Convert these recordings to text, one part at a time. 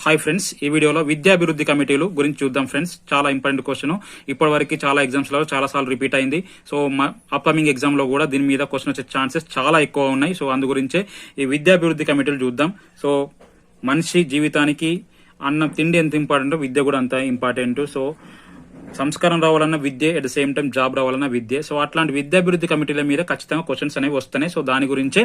Hi friends ఈ వీడియోలో విద్యాభివృద్ధి కమిటీలు గురించి చూద్దాం ఫ్రెండ్స్ చాలా ఇంపార్టెంట్ క్వశ్చన్ ఇప్పటి వరకు చాలా ఎగ్జామ్స్లో చాలా సార్లు రిపీట్ అయింది. సో అప్కమింగ్ ఎగ్జామ్లో కూడా దీని మీద క్వశ్చన్ వచ్చే ఛాన్సెస్ చాలా ఎక్కువ ఉన్నాయి. సో అందు గురించే ఈ విద్యాభివృద్ధి కమిటీలు చూద్దాం. సో మనిషి జీవితానికి అన్నం తిండి ఎంత ఇంపార్టెంటో విద్య కూడా అంత ఇంపార్టెంట్ సో సంస్కారం రావాలన్న విద్య at the same time job రావాలన్న విద్య. సో అట్లాంటి విద్యాభివృద్ధి కమిటీల మీద ఖచ్చితంగా క్వశ్చన్స్ అనేవి వస్తున్నాయి. సో దాని గురించే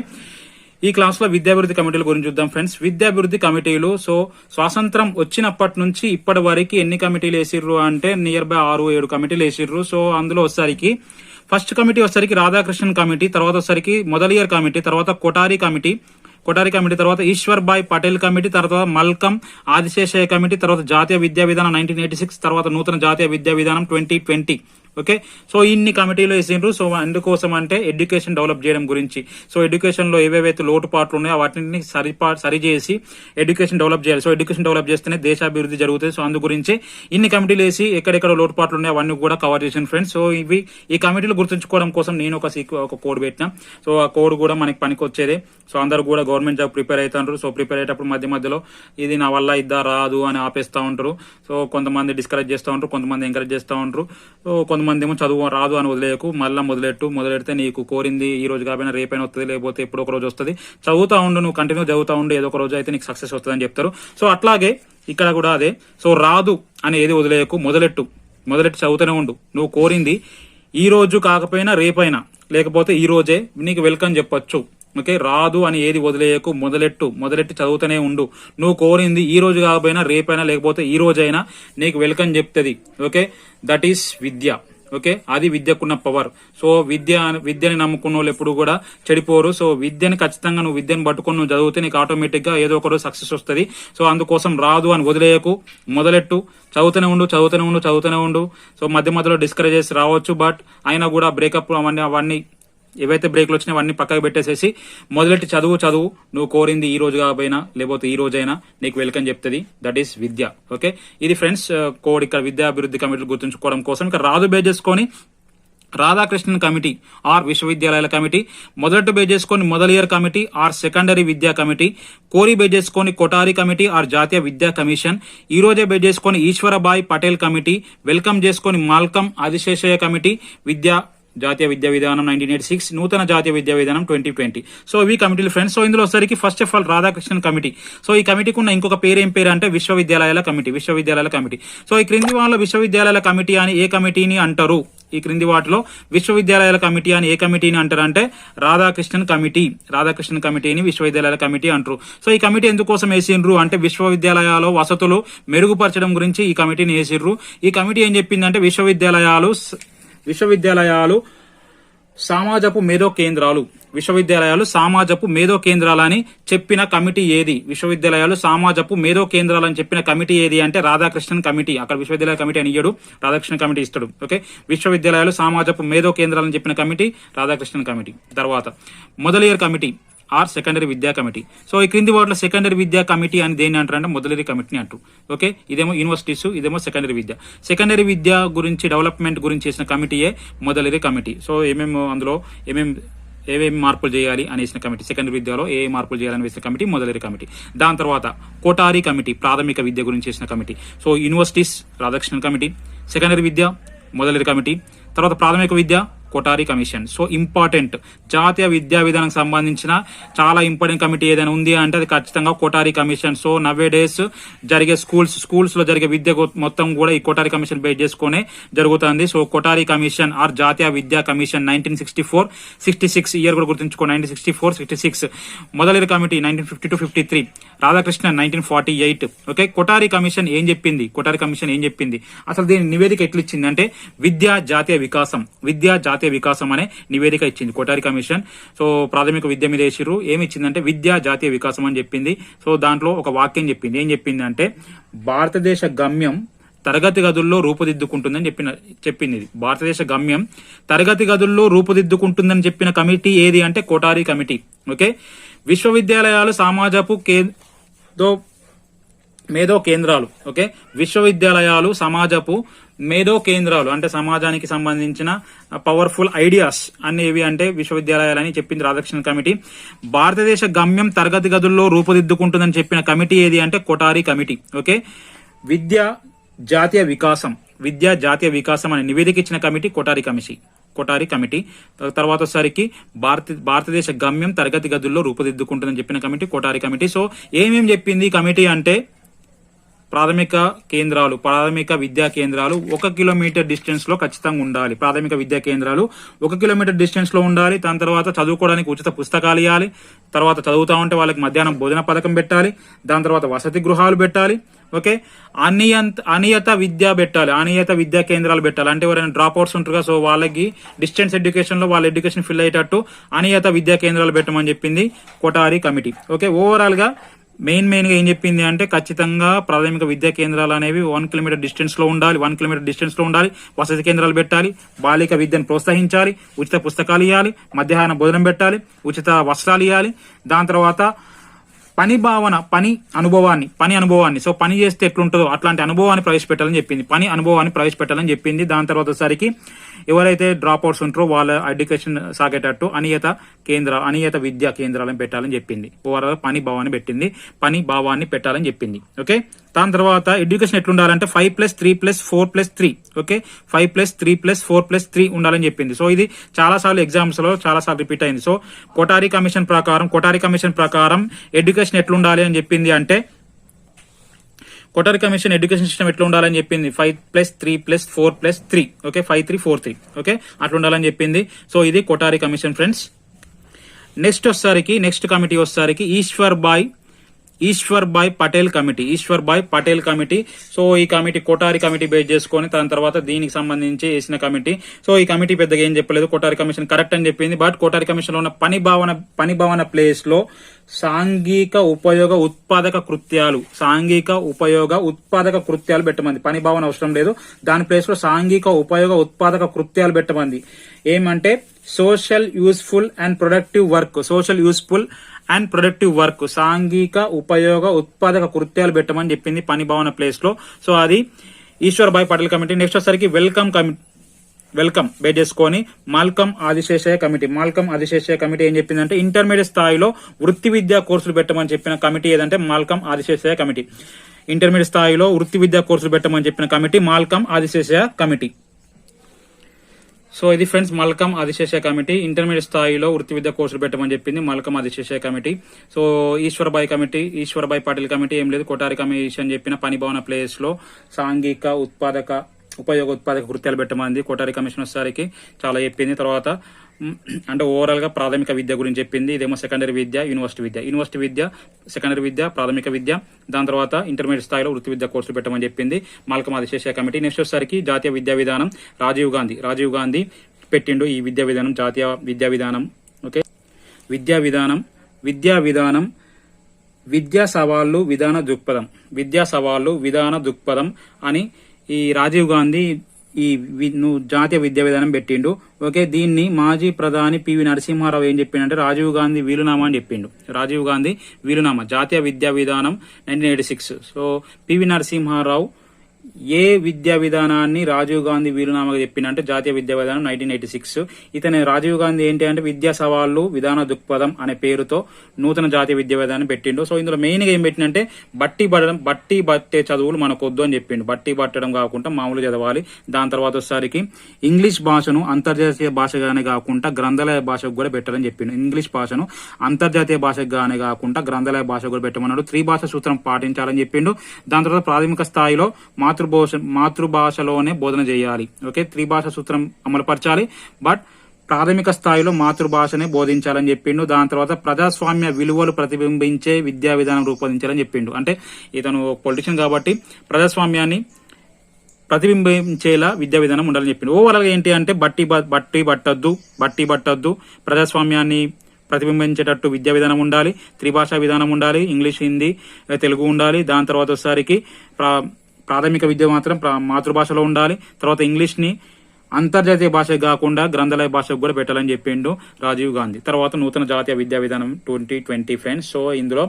ఈ క్లాస్లో విద్యాభివృద్ధి కమిటీల గురించి చూద్దాం ఫ్రెండ్స్. విద్యాభివృద్ధి కమిటీలు సో స్వాతంత్రం వచ్చినప్పటి నుంచి ఇప్పటి వరకు ఎన్ని కమిటీలు వేసిర్రు అంటే నియర్ బై ఆరు ఏడు కమిటీలు వేసిర్రు. సో అందులో వచ్చేసరికి ఫస్ట్ కమిటీ వచ్చేసరికి రాధాకృష్ణన్ కమిటీ తర్వాత వచ్చేసరికి మొదలియర్ కమిటీ తర్వాత కొటారి కమిటీ కొటారి కమిటీ తర్వాత ఈశ్వర్ భాయ్ పటేల్ కమిటీ తర్వాత మల్కం ఆదిశేషయ్య కమిటీ తర్వాత జాతీయ విద్యా విధానం నైన్టీన్ ఎయిటీ సిక్స్ తర్వాత నూతన జాతీయ విద్యా విధానం ట్వంటీ ట్వంటీ. ఓకే? సో ఇన్ని కమిటీలు వేసిండ్రు. సో అందుకోసం అంటే ఎడ్యుకేషన్ డెవలప్ చేయడం గురించి. సో ఎడ్యుకేషన్లో ఏవేవైతే లోటుపాట్లు ఉన్నాయో వాటిని సరిపా సరిచేసి ఎడ్యుకేషన్ డెవలప్ చేయాలి. సో ఎడ్యుకేషన్ డెవలప్ చేస్తేనే దేశాభివృద్ధి జరుగుతుంది. సో అందు గురించి ఇన్ని కమిటీలు వేసి ఎక్కడెక్కడ లోటుపాట్లు ఉన్నాయో అవన్నీ కూడా కవర్ చేసిన ఫ్రెండ్స్. సో ఇవి ఈ కమిటీలు గుర్తుంచుకోవడం కోసం నేను ఒక ఒక కోడ్ పెట్టినా. సో ఆ కోడ్ కూడా మనకి పనికి వచ్చేదే సో అందరు కూడా గవర్నమెంట్ జాబ్ ప్రిపేర్ అవుతారు సో ప్రిపేర్ అయ్యేటప్పుడు మధ్య మధ్యలో ఇది నా వల్ల ఇద్దా రాదు అని ఆపేస్తా ఉంటారు సో కొంతమంది డిస్కరేజ్ చేస్తూ ఉంటారు కొంతమంది ఎంకరేజ్ చేస్తూ ఉంటారు సో కొంతమంది ఏమో చదువు రాదు అని వదిలేయకు మళ్ళీ మొదలెట్టు మొదలెడితే నీకు కోరింది ఈ రోజు కాకపోయినా రేపైనా వస్తుంది లేకపోతే ఎప్పుడో ఒక రోజు వస్తుంది. చదువుతా ఉండు నువ్వు కంటిన్యూ చదువుతా ఉండు ఏదో ఒక రోజు అయితే నీకు సక్సెస్ వస్తుంది అని చెప్తారు. సో అట్లాగే ఇక్కడ కూడా అదే. సో రాదు అని ఏది వదిలేయకు మొదలెట్టు. మొదలెట్టి చదువుతూనే ఉండు. నువ్వు కోరింది ఈ రోజు కాకపోయినా రేపైనా లేకపోతే ఈ రోజే నీకు వెల్కమ్ చెప్పొచ్చు. ఓకే? రాదు అని ఏది వదిలేయకు మొదలెట్టు. మొదలెట్టి చదువుతూనే ఉండు. నువ్వు కోరింది ఈ రోజు కాకపోయినా రేపైనా లేకపోతే ఈ రోజైనా నీకు వెల్కమ్ చెప్తుంది. ఓకే? దట్ ఈస్ విద్య. ఓకే? అది విద్యకున్న పవర్ సో విద్య విద్యని నమ్ముకున్న వాళ్ళు ఎప్పుడు కూడా చెడిపోరు. సో విద్యని ఖచ్చితంగా నువ్వు విద్యను పట్టుకొని నువ్వు చదివితే నీకు ఆటోమేటిక్గా ఏదో ఒకరోజు సక్సెస్ వస్తుంది. సో అందుకోసం రాదు అని వదిలేయకు. మొదలెట్టు. చదువుతూనే ఉండు చదువుతూనే ఉండు చదువుతూనే ఉండు. సో మధ్య మధ్యలో డిస్కరేజ్ చేసి రావచ్చు బట్ అయినా కూడా బ్రేకప్ అవన్నీ అవన్నీ ఏవైతే బ్రేక్లు వచ్చినాయో అవన్నీ పక్కకు పెట్టేసేసి మొదలెట్టి చదువు చదువు. నువ్వు కోరింది ఈ రోజు కాకపోయినా లేకపోతే ఈ రోజైనా నీకు వెల్కమ్ చెప్తుంది. దట్ ఈస్ విద్య. ఓకే ఇది ఫ్రెండ్స్ కోడ్ uh, ఇక్కడ విద్యాభివృద్ధి కమిటీలు గుర్తుంచుకోవడం కోసం ఇక్కడ రాదు బేస్ చేసుకొని రాధాకృష్ణన్ కమిటీ ఆర్ విశ్వవిద్యాలయాల కమిటీ మొదటి బేస్ చేసుకొని Mudaliar committee or secondary విద్యా కమిటీ కోరి బేస్ చేసుకొని కొటారి కమిటీ ఆర్ జాతీయ విద్యా కమిషన్ ఈ రోజే బేస్ చేసుకొని ఈశ్వరబాయ్ పటేల్ కమిటీ వెల్కమ్ చేసుకొని మాల్కం ఆదిశేషయ్య కమిటీ విద్యా జాతీయ విద్యా విధానం నైన్టీన్ ఎయిటీ సిక్స్ నూతన జాతీయ విద్యా విధానం ట్వంటీ ట్వంటీ సో ఇవి కమిటీలు ఫ్రెండ్స్ సో ఇందులో వచ్చేసరికి first of all Radhakrishnan committee so ఈ కమిటీకి ఉన్న ఇంకొక పేరు ఏం పేరు అంటే విశ్వవిద్యాలయాల కమిటీ విశ్వవిద్యాలయాల కమిటీ సో ఈ క్రింది వాళ్ళ విశ్వవిద్యాలయాల కమిటీ అని ఏ కమిటీని అంటారు? ఈ క్రింది వాటిలో విశ్వవిద్యాలయాల కమిటీ అని ఏ కమిటీని అంటారు అంటే రాధాకృష్ణన్ కమిటీ రాధాకృష్ణన్ కమిటీని విశ్వవిద్యాలయాల కమిటీ అంటారు. సో ఈ కమిటీ ఎందుకోసం వేసిండ్రు అంటే విశ్వవిద్యాలయాలు వసతులు మెరుగుపరచడం గురించి ఈ కమిటీని వేసిండ్రు. ఈ కమిటీ ఏం చెప్పిందంటే విశ్వవిద్యాలయాలు విశ్వవిద్యాలయాలు సమాజపు మేధో కేంద్రాలు. విశ్వవిద్యాలయాలు సమాజపు మేధో కేంద్రాలని చెప్పిన కమిటీ ఏది? విశ్వవిద్యాలయాలు సమాజపు మేధో కేంద్రాలని చెప్పిన కమిటీ ఏది అంటే రాధాకృష్ణన్ కమిటీ. అక్కడ విశ్వవిద్యాలయ కమిటీ అని ఇయ్యడు రాధాకృష్ణ కమిటీ ఇస్తాడు. ఓకే? విశ్వవిద్యాలయాలు సమాజపు మేధో కేంద్రాలని చెప్పిన కమిటీ రాధాకృష్ణన్ కమిటీ. తర్వాత మొదలయ్యర్ కమిటీ. ఆర్ సెకండరీ విద్యా కమిటీ. సో ఈ క్రింది వాటిలో సెకండరీ విద్యా కమిటీ అని దేని అంటారంటే మొదలది కమిటీని అంటూ ఓకే? ఇదేమో యూనివర్సిటీస్ ఇదేమో సెకండరీ విద్య. సెకండరీ విద్య గురించి డెవలప్మెంట్ గురించి చేసిన కమిటీయే మొదలది కమిటీ. సో ఏమేమి అందులో ఏమేమి ఏమేమి మార్పులు చేయాలి అనేసిన కమిటీ. సెకండరీ విద్యలో ఏ ఏ మార్పులు చేయాలని వేసిన కమిటీ మొదలరి కమిటీ. దాని తర్వాత కోటారి కమిటీ ప్రాథమిక విద్య గురించి చేసిన committee. So universities Radhakrishnan committee secondary విద్య మొదలరి కమిటీ. తర్వాత ప్రాథమిక విద్య కొటారి కమిషన్. సో ఇంపార్టెంట్ జాతీయ విద్యా విధానం సంబంధించిన చాలా ఇంపార్టెంట్ కమిటీ ఏదైనా ఉంది అంటే అది ఖచ్చితంగా Kothari commission. So nowadays జరిగే స్కూల్స్ స్కూల్స్లో జరిగే విద్య మొత్తం కూడా ఈ కొటారి కమిషన్ బేస్ చేసుకునే జరుగుతుంది. సో కొటారి కమిషన్ ఆర్ జాతీయ విద్యా commission nineteen sixty four sixty six year కూడా గుర్తుంచుకో nineteen sixty four sixty six Mudaliar committee nineteen fifty two fifty three Radhakrishna nineteen forty eight okay Kothari commission ఏం చెప్పింది? Kothari commission ఏం చెప్పింది? అసలు దీని నివేదిక ఎట్లా ఇచ్చింది అంటే విద్యా జాతీయ వికాసం. విద్యా జాతీయ జాతీయ వికాసం అనే నివేదిక ఇచ్చింది కొటారి కమిషన్. సో ప్రాథమిక విద్య మీద వేసిర్రు. ఏమి ఇచ్చిందంటే విద్య జాతీయ వికాసం అని చెప్పింది. సో దాంట్లో ఒక వాక్యం చెప్పింది. ఏం చెప్పింది అంటే భారతదేశ గమ్యం తరగతి గదుల్లో రూపుదిద్దుకుంటుందని చెప్పిన చెప్పింది. ఇది భారతదేశ గమ్యం తరగతి గదుల్లో రూపుదిద్దుకుంటుందని చెప్పిన కమిటీ ఏది అంటే కోటారి కమిటీ. ఓకే? విశ్వవిద్యాలయాలు సమాజపు కే మేధో కేంద్రాలు. ఓకే? విశ్వవిద్యాలయాలు సమాజపు మేధో కేంద్రాలు అంటే సమాజానికి సంబంధించిన పవర్ఫుల్ ఐడియాస్ అనేవి అంటే విశ్వవిద్యాలయాలని చెప్పింది రాధాకృష్ణ కమిటీ. భారతదేశ గమ్యం తరగతి గదుల్లో రూపుదిద్దుకుంటుందని చెప్పిన కమిటీ ఏది అంటే కొటారి కమిటీ. ఓకే? విద్య జాతీయ వికాసం విద్య జాతీయ వికాసం అనే నివేదిక ఇచ్చిన committee Kothari committee Kothari committee. తర్వాత వచ్చేసరికి భారత భారతదేశ గమ్యం తరగతి గదుల్లో రూపుదిద్దుకుంటుందని చెప్పిన కమిటీ కొటారి కమిటీ. సో ఏమేమి చెప్పింది కమిటీ అంటే ప్రాథమిక కేంద్రాలు ప్రాథమిక విద్యా కేంద్రాలు ఒక కిలోమీటర్ డిస్టెన్స్లో ఖచ్చితంగా ఉండాలి. ప్రాథమిక విద్యా కేంద్రాలు ఒక కిలోమీటర్ డిస్టెన్స్లో ఉండాలి. దాని తర్వాత చదువుకోవడానికి ఉచిత పుస్తకాలు ఇవ్వాలి. తర్వాత చదువుతా ఉంటే వాళ్ళకి మధ్యాహ్నం భోజన పథకం పెట్టాలి. దాని తర్వాత వసతి గృహాలు పెట్టాలి. ఓకే? అనియంత అనియత విద్య పెట్టాలి. అనియత విద్యా కేంద్రాలు పెట్టాలి. అంటే ఎవరైనా డ్రాప్ అవుట్స్ ఉంటారు సో వాళ్ళకి డిస్టెన్స్ ఎడ్యుకేషన్లో వాళ్ళ ఎడ్యుకేషన్ ఫిల్ అయ్యేటట్టు అనియత విద్యా కేంద్రాలు పెట్టమని చెప్పింది కొటారి కమిటీ. ఓకే? ఓవరాల్గా మెయిన్ మెయిన్గా ఏం చెప్పింది అంటే ఖచ్చితంగా ప్రాథమిక విద్యా కేంద్రాలు అనేవి వన్ కిలోమీటర్ డిస్టెన్స్లో ఉండాలి వన్ కిలోమీటర్ డిస్టెన్స్లో ఉండాలి వసతి కేంద్రాలు పెట్టాలి బాలిక విద్యను ప్రోత్సహించాలి ఉచిత పుస్తకాలు ఇవ్వాలి మధ్యాహ్న భోజనం పెట్టాలి ఉచిత వస్త్రాలు ఇవ్వాలి దాని తర్వాత పని భావన పని అనుభవాన్ని పని అనుభవాన్ని. సో పని చేస్తే ఎట్లుంటుందో అట్లాంటి అనుభవాన్ని ప్రవేశపెట్టాలని చెప్పింది. పని అనుభవాన్ని ప్రవేశపెట్టాలని చెప్పింది. దాని తర్వాత సరికి ఎవరైతే డ్రాప్ అవుట్స్ ఉంటారో వాళ్ళ ఎడ్యుకేషన్ సాగేటట్టు అనియత కేంద్ర అనియత విద్యా కేంద్రాలను పెట్టాలని చెప్పింది. ఓవరాల్ పని భావాన్ని పెట్టింది. పని భావాన్ని పెట్టాలని చెప్పింది. ఓకే? దాని తర్వాత education ఎట్లుండాలంటే five plus three plus four plus three. Okay? Five plus three plus four plus three ఉండాలని చెప్పింది. సో ఇది చాలా సార్లు ఎగ్జామ్స్లో చాలా సార్లు రిపీట్ అయింది. సో కొటారి కమిషన్ ప్రకారం కొటారి కమిషన్ ప్రకారం ఎడ్యుకేషన్ ఎట్లుండాలి అని చెప్పింది అంటే కొటారి కమిషన్ ఎడ్యుకేషన్ సిస్టమ్ ఎట్లా ఉండాలని చెప్పింది? Five plus three plus four plus three okay five three four three okay అట్లా ఉండాలని చెప్పింది. సో ఇది కొటారి కమిషన్ ఫ్రెండ్స్ నెక్స్ట్ వచ్చేసరికి నెక్స్ట్ కమిటీ వచ్చేసరికి Ishwar bhai Ishwar bhai Patel committee Ishwar bhai Patel committee so ఈ కమిటీ కోటారి కమిటీ బేస్ చేసుకొని దాని తర్వాత దీనికి సంబంధించి వేసిన కమిటీ సో ఈ కమిటీ పెద్దగా ఏం చెప్పలేదు. కోటారి కమిషన్ కరెక్ట్ అని చెప్పింది. బట్ కోటారి కమిషన్లో ఉన్న పని భావన పని భావన ప్లేస్లో సాంఘిక ఉపయోగ ఉత్పాదక కృత్యాలు సాంఘిక ఉపయోగ ఉత్పాదక కృత్యాలు పెట్టమంది. పని భావన అవసరం లేదు. దాని ప్లేస్లో సాంఘిక ఉపయోగ ఉత్పాదక కృత్యాలు పెట్టమంది. ఏమంటే social useful and productive work social useful and productive work సాంఘిక ఉపయోగ ఉత్పాదక కృత్యాలు పెట్టమని చెప్పింది పని భావన ప్లేస్లో. సో అది ఈశ్వర్ భాయ్ పటేల్ కమిటీ. నెక్స్ట్ వచ్చేసరికి వెల్కమ్ కమిటీ వెల్కమ్ బే చేసుకొని Malcolm Adiseshiah committee. Malcolm Adiseshiah committee ఏం చెప్పిందంటే ఇంటర్మీడియట్ స్థాయిలో వృత్తి విద్యా కోర్సులు పెట్టమని చెప్పిన కమిటీ ఏదంటే మాల్కమ్ ఆదిశేషయ్య కమిటీ. ఇంటర్మీడియట్ స్థాయిలో వృత్తి విద్యా కోర్సులు పెట్టమని చెప్పిన committee Malcolm Adiseshiah committee. So ఇది friends Malcolm Adisesha committee. Intermediate స్థాయిలో వృత్తి విద్య కోర్సులు పెట్టమని చెప్పింది Malcolm Adisesha committee. So Ishwarbhai committee Ishwarbhai Patil committee ఏం లేదు. కొటారి కమిషన్ చెప్పిన పని భవన ప్లేస్లో సాంఘిక ఉత్పాదక ఉపయోగోత్పాదక కృత్యాలు పెట్టమంది. కోటారి కమిషన్ వచ్చేసరికి చాలా చెప్పింది. తర్వాత అంటే ఓవరాల్గా ప్రాథమిక విద్య గురించి చెప్పింది. ఇదేమో సెకండరీ విద్య యూనివర్సిటీ విద్య. యూనివర్సిటీ విద్య సెకండరీ విద్య ప్రాథమిక విద్య. దాని తర్వాత ఇంటర్మీడియట్ స్థాయిలో వృత్తి విద్య కోర్సులు పెట్టమని చెప్పింది. మాల్కమాది శేష కమిటీ. నెక్స్ట్ వచ్చేసరికి జాతీయ విద్యా విధానం రాజీవ్ గాంధీ. రాజీవ్ గాంధీ పెట్టిండు ఈ విద్యా విధానం జాతీయ విద్యా విధానం. ఓకే విద్యా విధానం విద్యా విధానం విద్యా సవాళ్ళు విధాన దృక్పథం. విద్యా సవాళ్ళు విధాన దృక్పథం అని ఈ రాజీవ్ గాంధీ ఈ నువ్వు జాతీయ విద్యా విధానం పెట్టిండు. ఓకే దీన్ని మాజీ ప్రధాని పివి నరసింహారావు ఏం చెప్పిండంటే రాజీవ్ గాంధీ వీలునామా అని చెప్పిండు. రాజీవ్ గాంధీ వీలునామా జాతీయ విద్యా విధానం nineteen eighty six so PV Narasimharao ఏ విద్యా విధానాన్ని రాజీవ్ గాంధీ వీలునామాగా చెప్పిందంటే జాతీయ విద్యా విధానం నైన్టీన్ ఎయిటీ సిక్స్. ఇతని రాజీవ్ గాంధీ ఏంటి అంటే విద్యా సవాళ్ళు విధాన దృక్పథం అనే పేరుతో నూతన జాతీయ విద్యా విధానం పెట్టిండు. సో ఇందులో మెయిన్గా ఏం పెట్టిందంటే బట్టి పడడం బట్టి బట్టే చదువులు మనకు వద్దు అని చెప్పిండు. బట్టి పట్టడం కాకుండా మామూలు చదవాలి. దాని తర్వాత వచ్చేసరికి ఇంగ్లీష్ భాషను అంతర్జాతీయ భాషగానే కాకుండా గ్రంథాలయ భాషకు కూడా పెట్టాలని చెప్పిండు. ఇంగ్లీష్ భాషను అంతర్జాతీయ భాషగానే కాకుండా గ్రంథాలయ భాష కూడా పెట్టమన్నాడు. త్రిభాష సూత్రం పాటించాలని చెప్పిండు. దాని తర్వాత ప్రాథమిక స్థాయిలో మాతృభాష మాతృభాషలోనే బోధన చేయాలి. ఓకే? త్రిభాష సూత్రం అమలుపరచాలి. బట్ ప్రాథమిక స్థాయిలో మాతృభాషనే బోధించాలని చెప్పిండు. దాని తర్వాత ప్రజాస్వామ్య విలువలు ప్రతిబింబించే విద్యా విధానం రూపొందించాలని చెప్పిండు. అంటే ఇతను పొలిటిషియన్ కాబట్టి ప్రజాస్వామ్యాన్ని ప్రతిబింబించేలా విద్యా విధానం ఉండాలని చెప్పిండు. ఓవరాల్ ఏంటి అంటే బట్టి బట్టి పట్టద్దు బట్టి పట్టద్దు ప్రజాస్వామ్యాన్ని ప్రతిబింబించేటట్టు విద్యా విధానం ఉండాలి త్రిభాషా విధానం ఉండాలి ఇంగ్లీష్ హిందీ తెలుగు ఉండాలి. దాని తర్వాత వచ్చేసరికి ప్రాథమిక విద్య మాత్రం మాతృభాషలో ఉండాలి. తర్వాత ఇంగ్లీష్ని అంతర్జాతీయ భాష కాకుండా గ్రంథాలయ భాషకు కూడా పెట్టాలని చెప్పిండు రాజీవ్ గాంధీ. తర్వాత నూతన జాతీయ విద్యా విధానం ట్వంటీ ట్వంటీ ఫ్రెండ్స్ సో ఇందులో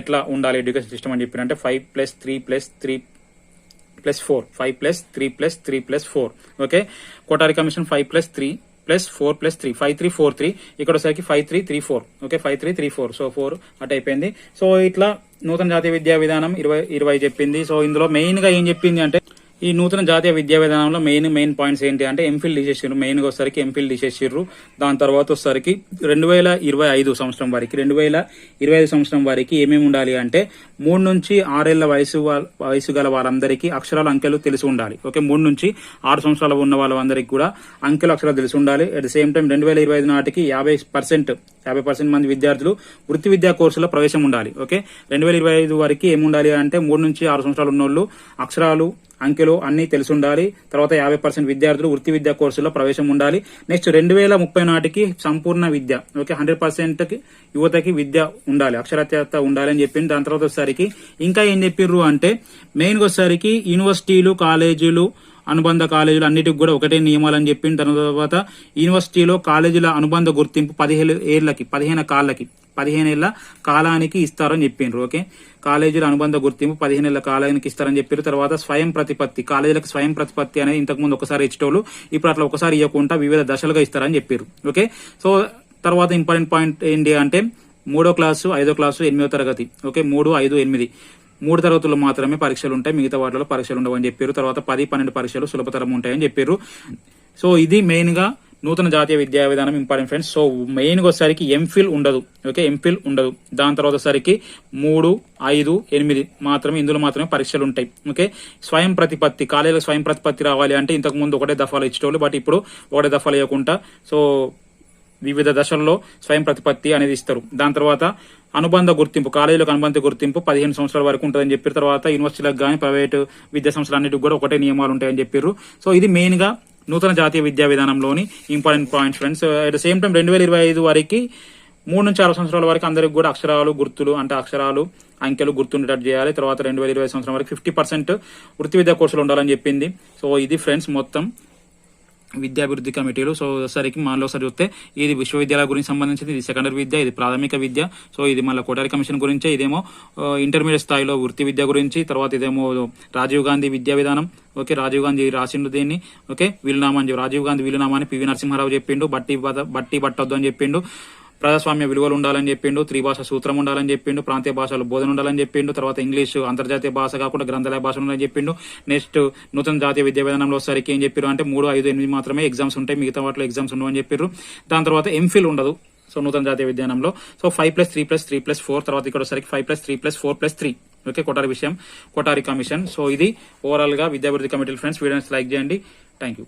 ఎట్లా ఉండాలి ఎడ్యుకేషన్ సిస్టమ్ అని చెప్పినంటే five plus three plus three plus four five plus three plus three plus four okay? Kothari commission five plus three plus four plus three five three four three ఇక్కడ వచ్చేసరికి five three three four okay? Five three three four so four at అయిపోయింది. So ఇట్లా నూతన జాతీయ విద్యా విధానం ఇరవై ఇరవై చెప్పింది. సో ఇందులో మెయిన్గా ఏం చెప్పింది అంటే ఈ నూతన జాతీయ విద్యా విధానంలో మెయిన్ మెయిన్ పాయింట్స్ ఏంటి అంటే ఎంఫిల్ తీసేసారు మెయిన్గా వచ్చరికి ఎంఫిల్ తీసేసారు దాని తర్వాత వచ్చరికి రెండు వేల ఇరవై ఐదు సంవత్సరం వరకు రెండు వేల ఇరవై ఐదు సంవత్సరం వరకు ఏమేమి ఉండాలి అంటే మూడు నుంచి ఆరేళ్ళ వయసు వయసు గల వారందరికీ అక్షరాల అంకెలు తెలిసి ఉండాలి. ఓకే మూడు నుంచి ఆరు సంవత్సరాలు ఉన్న వాళ్ళందరికీ కూడా అంకెలు అక్షరాలు తెలిసి ఉండాలి. అట్ ద సేమ్ టైం రెండు వేల ఇరవై ఐదు నాటికి యాభై పర్సెంట్ యాభై పర్సెంట్ మంది విద్యార్థులు వృత్తి విద్యా కోర్సులో ప్రవేశం ఉండాలి. ఓకే రెండు వేల ఇరవై ఐదు వరకు ఏముండాలి అంటే మూడు నుంచి ఆరు సంవత్సరాలు ఉన్నోళ్ళు అక్షరాలు అంకెలు అన్ని తెలిసి ఉండాలి తర్వాత యాభై పర్సెంట్ విద్యార్థులు వృత్తి విద్యా కోర్సులో ప్రవేశం ఉండాలి. నెక్స్ట్ రెండు వేల ముప్పై నాటికి సంపూర్ణ విద్య ఓకే హండ్రెడ్ పర్సెంట్ యువతకి విద్య ఉండాలి. అక్షరాత్యత ఉండాలి అని చెప్పింది. దాని తర్వాత వచ్చేసరికి ఇంకా ఏం చెప్పిర్రు అంటే మెయిన్ వచ్చేసరికి యూనివర్సిటీలు కాలేజీలు అనుబంధ కాలేజీలు అన్నిటికి కూడా ఒకటే నియమాలని చెప్పింది. దాని తర్వాత యూనివర్సిటీలో కాలేజీల అనుబంధ గుర్తింపు పదిహేను ఏళ్ళకి పదిహేను కాళ్ళకి పదిహేను ఏళ్ళ కాలానికి ఇస్తారని చెప్పిండ్రు. ఓకే కాలేజీల అనుబంధ గుర్తింపు పదిహేను నెలల కాలానికి ఇస్తారని చెప్పారు. తర్వాత స్వయం ప్రతిపత్తి కాలేజీలకు స్వయం ప్రతిపత్తి అనేది ఇంతకుముందు ఒకసారి ఇచ్చేటోళ్ళు ఇప్పుడు అట్లా ఒకసారి ఇవ్వకుండా వివిధ దశలుగా ఇస్తారని చెప్పారు. ఓకే? సో తర్వాత ఇంపార్టెంట్ పాయింట్ ఏంటి అంటే మూడో క్లాసు ఐదో క్లాసు ఎనిమిదో తరగతి. ఓకే? మూడు ఐదు ఎనిమిది. మూడు తరగతులు మాత్రమే పరీక్షలు ఉంటాయి మిగతా వాటిలో పరీక్షలు ఉండవని చెప్పారు. తర్వాత పది పన్నెండు పరీక్షలు సులభతరం ఉంటాయని చెప్పారు. సో ఇది మెయిన్గా నూతన జాతీయ విద్యా విధానం ఇంపార్టెంట్ ఫ్రెండ్స్. సో మెయిన్గా వచ్చేసరికి ఎంఫిల్ ఉండదు. ఓకే ఎంఫిల్ ఉండదు. దాని తర్వాత వచ్చేసరికి మూడు ఐదు ఎనిమిది మాత్రమే ఇందులో మాత్రమే పరీక్షలు ఉంటాయి. ఓకే స్వయం ప్రతిపత్తి కాలేజీలో స్వయం ప్రతిపత్తి రావాలి అంటే ఇంతకు ముందు ఒకటే దఫాలు ఇచ్చేటోళ్ళు బట్ ఇప్పుడు ఒకటే దఫాలు ఇవ్వకుండా సో వివిధ దశల్లో స్వయం ప్రతిపత్తి అనేది ఇస్తారు. దాని తర్వాత అనుబంధ గుర్తింపు కాలేజీలకు అనుబంధ గుర్తింపు పదిహేను సంవత్సరాల వరకు ఉంటుందని చెప్పిన తర్వాత యూనివర్సిటీలకు కానీ ప్రైవేట్ విద్యా సంస్థలు అన్నిటికి కూడా ఒకటే నియమాలు ఉంటాయని చెప్పారు సో ఇది మెయిన్గా నూతన జాతీయ విద్యా విధానంలోని important points friends. At the same time రెండు వేల ఇరవై ఐదు వరకు మూడు నుంచి ఆరు సంవత్సరాల వరకు అందరికి కూడా అక్షరాలు గుర్తులు అంటే అక్షరాలు అంకెలు గుర్తుండేటట్టు చేయాలి. తర్వాత రెండు వేల ఇరవై సంవత్సరం వరకు ఫిఫ్టీ పర్సెంట్ వృత్తి విద్యా కోర్సులు ఉండాలని చెప్పింది. సో ఇది ఫ్రెండ్స్ మొత్తం. విద్యాభివృద్ధి కమిటీలు. సో సరికి మనలో ఒకసారి చూస్తే ఇది విశ్వవిద్యాలయ గురించి సంబంధించింది ఇది సెకండరీ విద్య ఇది ప్రాథమిక విద్య. సో ఇది మళ్ళీ కోటారి కమిషన్ గురించే ఇదేమో ఇంటర్మీడియట్ స్థాయిలో వృత్తి విద్య గురించి తర్వాత ఇదేమో రాజీవ్ గాంధీ విద్యా విధానం. ఓకే రాజీవ్ గాంధీ రాసిండు దీన్ని. ఓకే వీలునామా అని రాజీవ్ గాంధీ వీలునామా అని పివి నరసింహారావు చెప్పిండు. బట్టి బట్టి పట్టొద్దు అని చెప్పిండు. ప్రజాస్వామ్య విలువలు ఉండాలని చెప్పిండు త్రిభాష సూత్రం ఉండాలని చెప్పిండు ప్రాంతీయ భాషలు బోధన ఉండాలని చెప్పిండు తర్వాత ఇంగ్లీష్ అంతర్జాతీయ భాష కాకుండా గ్రంథాలయ భాష ఉండాలని చెప్పిండు. నెక్స్ట్ నూతన జాతీయ విద్యా విధానంలో సరికి ఏం చెప్పారు అంటే మూడు ఐదు ఎనిమిది మాత్రమే ఎగ్జామ్స్ ఉంటాయి మిగతా వాటిలో ఎగ్జామ్స్ ఉండవని చెప్పారు దాని తర్వాత ఎంఫిల్ ఉండదు. సో నూతన జాతీయ విద్యానంలో. So five plus three plus three plus four తర్వాత ఇక్కడ సరికి five plus three plus four plus three okay Kothari విషయం. కొటారి కమిషన్ సో ఇది ఓవరాల్గా విద్యాభివృద్ధి కమిటీ ఫ్రెండ్స్ వీడియోస్ లైక్ చేయండి. Thank you